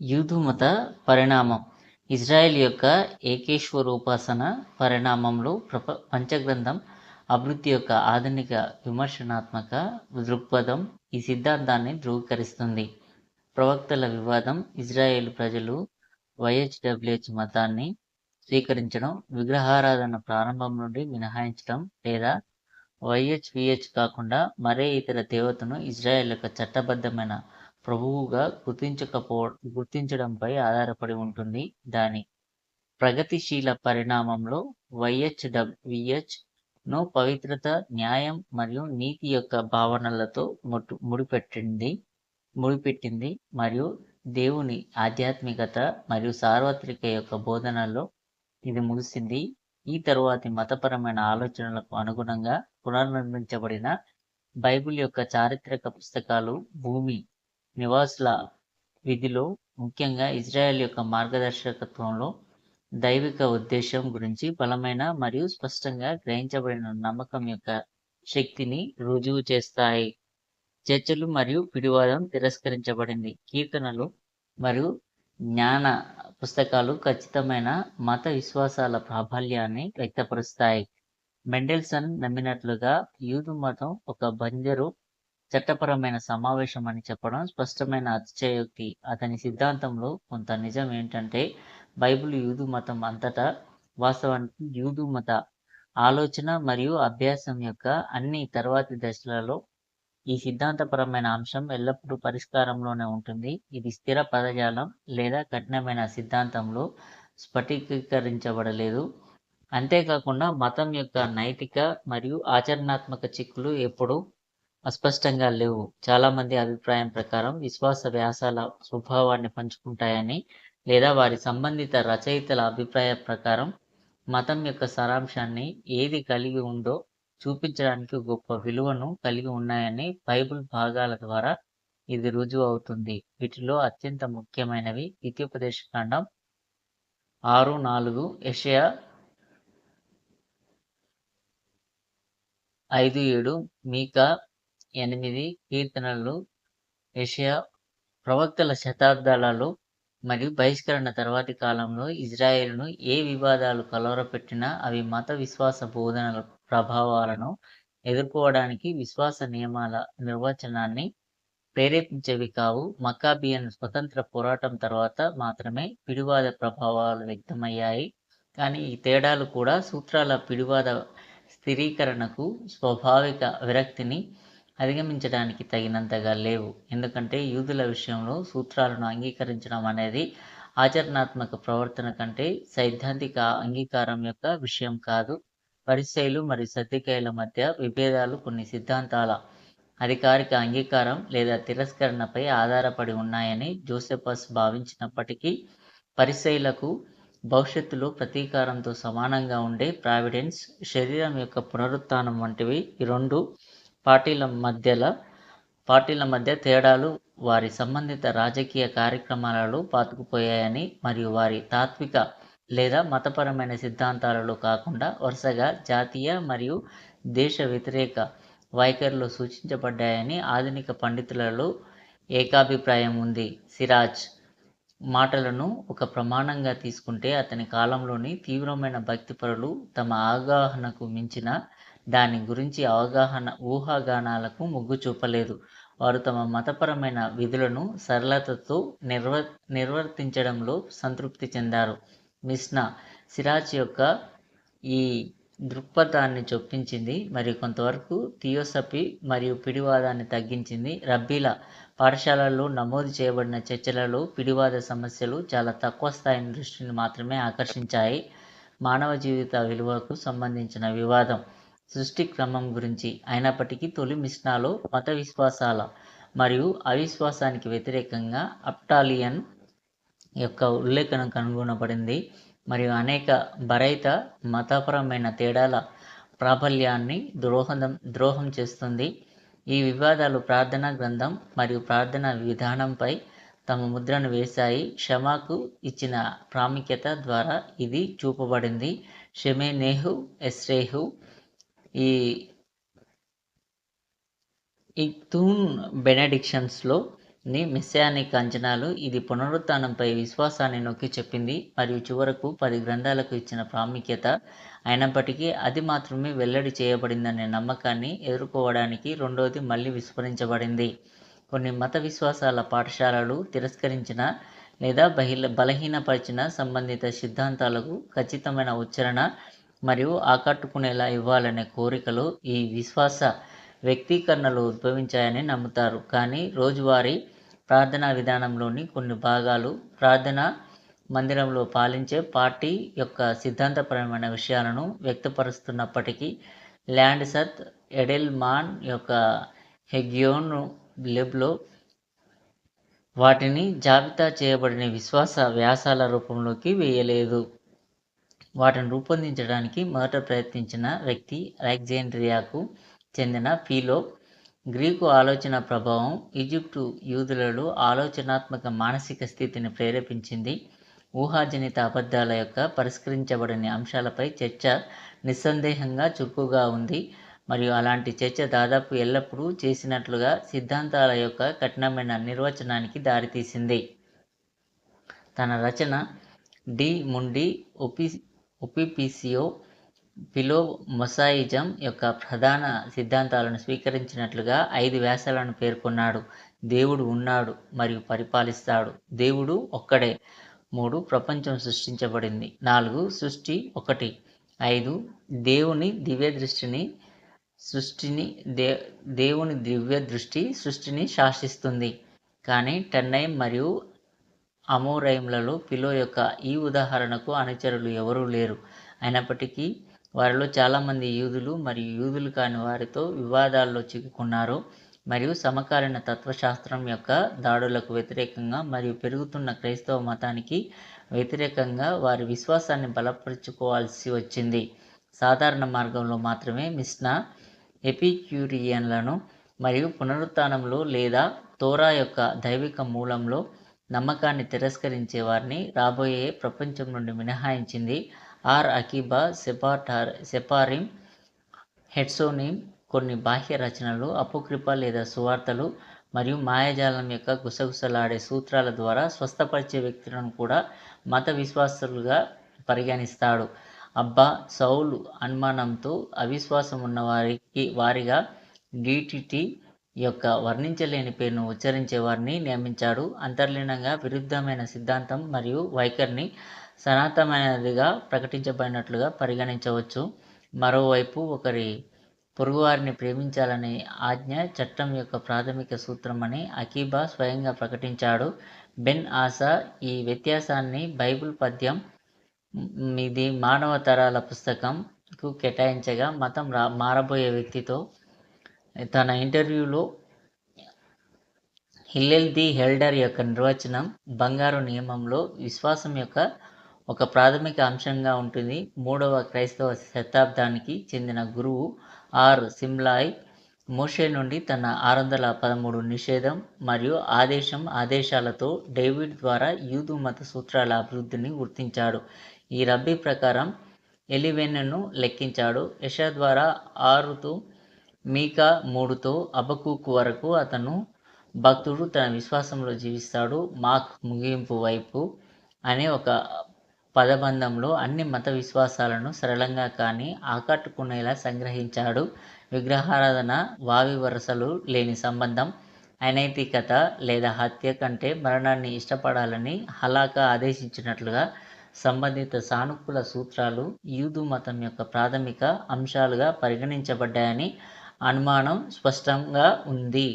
యూదు మత పరిణామం. ఇజ్రాయెల్ యొక్క ఏకేశ్వరోపాసన పరిణామంలో ప్రప పంచగ్రంథం అభివృద్ధి యొక్క ఆధునిక విమర్శనాత్మక దృక్పథం ఈ సిద్ధాంతాన్ని ధృవీకరిస్తుంది. ప్రవక్తల వివాదం ఇజ్రాయేల్ ప్రజలు వైహెచ్డబ్ల్యూహెచ్ మతాన్ని స్వీకరించడం విగ్రహారాధన ప్రారంభం నుండి మినహాయించడం లేదా వైహెచ్విహెచ్ కాకుండా మరే ఇతర దేవతను ఇజ్రాయెల్ యొక్క చట్టబద్ధమైన ప్రభువుగా గుర్తించకపో గుర్తించడంపై ఆధారపడి ఉంటుంది. దాని ప్రగతిశీల పరిణామంలో వైహెచ్డబ్ల్యూహెచ్ను పవిత్రత న్యాయం మరియు నీతి యొక్క భావనలతో ముట్టు ముడిపెట్టింది ముడిపెట్టింది మరియు దేవుని ఆధ్యాత్మికత మరియు సార్వత్రిక యొక్క బోధనల్లో ఇది ముగిసింది. ఈ తరువాతి మతపరమైన ఆలోచనలకు అనుగుణంగా పునర్నిర్మించబడిన బైబిల్ యొక్క చారిత్రక పుస్తకాలు భూమి నివాసుల విధిలో ముఖ్యంగా ఇజ్రాయెల్ యొక్క మార్గదర్శకత్వంలో దైవిక ఉద్దేశం గురించి బలమైన మరియు స్పష్టంగా గ్రహించబడిన నమ్మకం యొక్క శక్తిని రుజువు చేస్తాయి. చర్చలు మరియు పిడివాదం తిరస్కరించబడింది. కీర్తనలు మరియు జ్ఞాన పుస్తకాలు ఖచ్చితమైన మత విశ్వాసాల ప్రాబల్యాన్ని వ్యక్తపరుస్తాయి. మెండెల్సన్ నమ్మినట్లుగా యూదు మతం ఒక బంజరు చట్టపరమైన సమావేశం అని చెప్పడం స్పష్టమైన అతిశయోక్తి. అతని సిద్ధాంతంలో కొంత నిజం ఏంటంటే బైబిల్ యూదు మతం అంతటా వాస్తవానికి యూదు మత ఆలోచన మరియు అభ్యాసం యొక్క అన్ని తర్వాతి దశలలో ఈ సిద్ధాంతపరమైన అంశం ఎల్లప్పుడూ పరిష్కారంలోనే ఉంటుంది. ఇది స్థిర పదజాలం లేదా కఠినమైన సిద్ధాంతంలో స్ఫటికీకరించబడలేదు. అంతేకాకుండా మతం యొక్క నైతిక మరియు ఆచరణాత్మక చిక్కులు ఎప్పుడూ అస్పష్టంగా లేవు. చాలామంది అభిప్రాయం ప్రకారం విశ్వాస వ్యాసాల స్వభావాన్ని పంచుకుంటాయని లేదా వారి సంబంధిత రచయితల అభిప్రాయ ప్రకారం మతం యొక్క సారాంశాన్ని ఏది కలిగి ఉందో చూపించడానికి గొప్ప విలువను కలిగి ఉన్నాయని బైబిల్ భాగాల ద్వారా ఇది రుజువు అవుతుంది. వీటిలో అత్యంత ముఖ్యమైనవి ద్వితీయోపదేశకాండం ఆరు నాలుగు యషయా ఐదు ఏడు మీకా ఎనిమిది కీర్తనలు యషయా ప్రవక్తల శతాబ్దాలలో మరియు బహిష్కరణ తర్వాతి కాలంలో ఇజ్రాయెల్ను ఏ వివాదాలు కలవరపెట్టినా అవి మత విశ్వాస బోధనల ప్రభావాలను ఎదుర్కోవడానికి విశ్వాస నియమాల నిర్వచనాన్ని ప్రేరేపించేవి కావు. మకాబియన్ స్వతంత్ర పోరాటం తర్వాత మాత్రమే పిడివాద ప్రభావాలు వ్యక్తమయ్యాయి. కానీ ఈ తేడాలు కూడా సూత్రాల పిడివాద స్థిరీకరణకు స్వాభావిక విరక్తిని అధిగమించడానికి తగినంతగా లేవు. ఎందుకంటే యూదుల విషయంలో సూత్రాలను అంగీకరించడం అనేది ఆచరణాత్మక ప్రవర్తన కంటే సైద్ధాంతిక అంగీకారం యొక్క విషయం కాదు. పరిశైలు మరియు సర్దికాయల మధ్య విభేదాలు కొన్ని సిద్ధాంతాల అధికారిక అంగీకారం లేదా తిరస్కరణపై ఆధారపడి ఉన్నాయని జోసెఫస్ భావించినప్పటికీ పరిశైలకు భవిష్యత్తులో ప్రతీకారంతో సమానంగా ఉండే ప్రావిడెన్స్ శరీరం యొక్క పునరుత్థానం వంటివి ఈ రెండు పార్టీల మధ్యల పార్టీల మధ్య తేడాలు వారి సంబంధిత రాజకీయ కార్యక్రమాలలో పాతుకుపోయాయని మరియు వారి తాత్విక లేదా మతపరమైన సిద్ధాంతాలలో కాకుండా వరుసగా జాతీయ మరియు దేశ వ్యతిరేక వైఖరిలో సూచించబడ్డాయని ఆధునిక పండితులలో ఏకాభిప్రాయం ఉంది. సిరాజ్ మాటలను ఒక ప్రమాణంగా తీసుకుంటే అతని కాలంలోని తీవ్రమైన భక్తిపరులు తమ అవగాహనకు మించిన దాని గురించి అవగాహన ఊహాగానాలకు మొగ్గు చూపలేదు. వారు తమ మతపరమైన విధులను సరళతతో నిర్వ నిర్వర్తించడంలో సంతృప్తి చెందారు. మిస్నా సిరాజ్ యొక్క ఈ దృక్పథాన్ని చొప్పించింది మరియు కొంతవరకు థియోసఫీ మరియు పిడివాదాన్ని తగ్గించింది. రబ్బీల పాఠశాలల్లో నమోదు చేయబడిన చర్చలలో పిడివాద సమస్యలు చాలా తక్కువ స్థాయి దృష్టిని మాత్రమే ఆకర్షించాయి. మానవ జీవిత విలువకు సంబంధించిన వివాదం సృష్టి క్రమం గురించి అయినప్పటికీ తొలి మిస్నాలో మత విశ్వాసాల మరియు అవిశ్వాసానికి వ్యతిరేకంగా అప్టాలియన్ యొక్క ఉల్లేఖనం కనుగొనబడింది. మరియు అనేక బరైత మతపరమైన తేడాల ప్రాబల్యాన్ని ద్రోహం ద్రోహం చేస్తుంది. ఈ వివాదాలు ప్రార్థనా గ్రంథం మరియు ప్రార్థనా విధానంపై తమ ముద్రను వేశాయి. క్షమాకు ఇచ్చిన ప్రాముఖ్యత ద్వారా ఇది చూపబడింది. షెమెనేహు ఎస్రేహు ఈ ఇక్తూన్ బెనడిక్షన్స్లో ని మెస్సియానిక్ అంచనాలు ఇది పునరుత్నంపై విశ్వాసాన్ని నొక్కి చెప్పింది మరియు చివరకు పది గ్రంథాలకు ఇచ్చిన ప్రాముఖ్యత అయినప్పటికీ అది మాత్రమే వెల్లడి చేయబడిందనే నమ్మకాన్ని ఎదుర్కోవడానికి రెండోది మళ్ళీ విస్మరించబడింది. కొన్ని మత విశ్వాసాల పాఠశాలలు తిరస్కరించిన లేదా బహిల బలహీనపరిచిన సంబంధిత సిద్ధాంతాలకు ఖచ్చితమైన ఉచ్చారణ మరియు ఆకట్టుకునేలా ఇవ్వాలనే కోరికలు ఈ విశ్వాస వ్యక్తీకరణలు ఉద్భవించాయని నమ్ముతారు. కానీ రోజువారీ ప్రార్థనా విధానంలోని కొన్ని భాగాలు ప్రార్థన మందిరంలో పాలించే పార్టీ యొక్క సిద్ధాంతపరమైన విషయాలను వ్యక్తపరుస్తున్నప్పటికీ ల్యాండ్ సత్ ఎడెల్మాన్ యొక్క హెగ్యోన్ లెబ్లో వాటిని జాబితా చేయబడిన విశ్వాస వ్యాసాల రూపంలోకి వేయలేదు. వాటిని రూపొందించడానికి మొదట ప్రయత్నించిన వ్యక్తి అలెగ్జాండ్రియాకు చెందిన ఫీలో గ్రీకు ఆలోచన ప్రభావం ఈజిప్టు యూదులలో ఆలోచనాత్మక మానసిక స్థితిని ప్రేరేపించింది. ఊహాజనిత అబద్ధాల యొక్క పరిష్కరించబడని అంశాలపై చర్చ నిస్సందేహంగా చురుకుగా ఉంది. మరియు అలాంటి చర్చ దాదాపు ఎల్లప్పుడూ చేసినట్లుగా సిద్ధాంతాల యొక్క కఠినమైన నిర్వచనానికి దారితీసింది. తన రచన డి. ముండి ఒపి ఒపిపిసిఓ పిలో మొసాయిజం యొక్క ప్రధాన సిద్ధాంతాలను స్వీకరించినట్లుగా ఐదు వ్యాసాలను పేర్కొన్నాడు. దేవుడు ఉన్నాడు మరియు పరిపాలిస్తాడు. దేవుడు ఒక్కడే. మూడు ప్రపంచం సృష్టించబడింది. నాలుగు సృష్టి ఒకటి. ఐదు దేవుని దివ్య దృష్టిని సృష్టిని దే దేవుని దివ్య దృష్టి సృష్టిని శాసిస్తుంది. కానీ టెన్నై మరియు అమోరైమ్లలో పిలో యొక్క ఈ ఉదాహరణకు అనుచరులు ఎవరూ లేరు. అయినప్పటికీ వారిలో చాలామంది యూదులు మరియు యూదులు కాని వారితో వివాదాల్లో చిక్కుకున్నారు మరియు సమకాలీన తత్వశాస్త్రం యొక్క దాడులకు వ్యతిరేకంగా మరియు పెరుగుతున్న క్రైస్తవ మతానికి వ్యతిరేకంగా వారి విశ్వాసాన్ని బలపరుచుకోవాల్సి వచ్చింది. సాధారణ మార్గంలో మాత్రమే మిస్నా ఎపిక్యూరియన్లను మరియు పునరుత్థానంలో లేదా తోరా యొక్క దైవిక మూలంలో నమ్మకాన్ని తిరస్కరించే వారిని రాబోయే ప్రపంచం నుండి మినహాయించింది ఆర్ అకీబా సెపాటార్ సెపారిం హెడ్సోనిమ్. కొన్ని బాహ్య రచనలు అపోక్రిప లేదా సువార్తలు మరియు మాయాజాలం యొక్క గుసగుసలాడే సూత్రాల ద్వారా స్వస్థపరిచే వ్యక్తులను కూడా మత విశ్వాసులుగా పరిగణిస్తాడు. అబ్బా సౌలు అనుమానంతో అవిశ్వాసం ఉన్న వారికి వారిగా డిటిటి యొక్క వర్ణించలేని పేరును ఉచ్చరించే వారిని నియమించాడు. అంతర్లీనంగా విరుద్ధమైన సిద్ధాంతం మరియు వైఖరిని సనాతనమైనదిగా ప్రకటించబడినట్లుగా పరిగణించవచ్చు. మరోవైపు ఒకరి పొరుగువారిని ప్రేమించాలనే ఆజ్ఞ చట్టం యొక్క ప్రాథమిక సూత్రమని అకీబా స్వయంగా ప్రకటించాడు. బెన్ ఆసా ఈ వ్యత్యాసాన్ని బైబిల్ పద్యం ఇది మానవ తరాల పుస్తకంకు కేటాయించగా మతం రా మారబోయే వ్యక్తితో తన ఇంటర్వ్యూలో హిల్లెల్ ది హెల్డర్ యొక్క నిర్వచనం బంగారు నియమంలో విశ్వాసం యొక్క ఒక ప్రాథమిక అంశంగా ఉంటుంది. మూడవ క్రైస్తవ శతాబ్దానికి చెందిన గురువు ఆర్. సిమ్లాయ్ మోషే నుండి తన ఆరు వందల పదమూడు నిషేధం మరియు ఆదేశం ఆదేశాలతో డేవిడ్ ద్వారా యూదు మత సూత్రాల అభివృద్ధిని గుర్తించాడు. ఈ రబ్బీ ప్రకారం ఎలివెన్ను లెక్కించాడు. యష ద్వారా ఆరుతో మీకా మూడుతో అబకూకు వరకు అతను భక్తుడు తన విశ్వాసంలో జీవిస్తాడు మాక్ ముగింపు వైపు అనే ఒక పదబంధంలో అన్ని మత విశ్వాసాలను సరళంగా కానీ ఆకట్టుకునేలా సంగ్రహించాడు. విగ్రహారాధన వావి వరసలు లేని సంబంధం అనైతికత లేదా హత్య కంటే మరణాన్ని ఇష్టపడాలని హలాకా ఆదేశించినట్లుగా సంబంధిత సానుకూల సూత్రాలు యూదు మతం యొక్క ప్రాథమిక అంశాలుగా పరిగణించబడ్డాయని అనుమానం స్పష్టంగా ఉంది.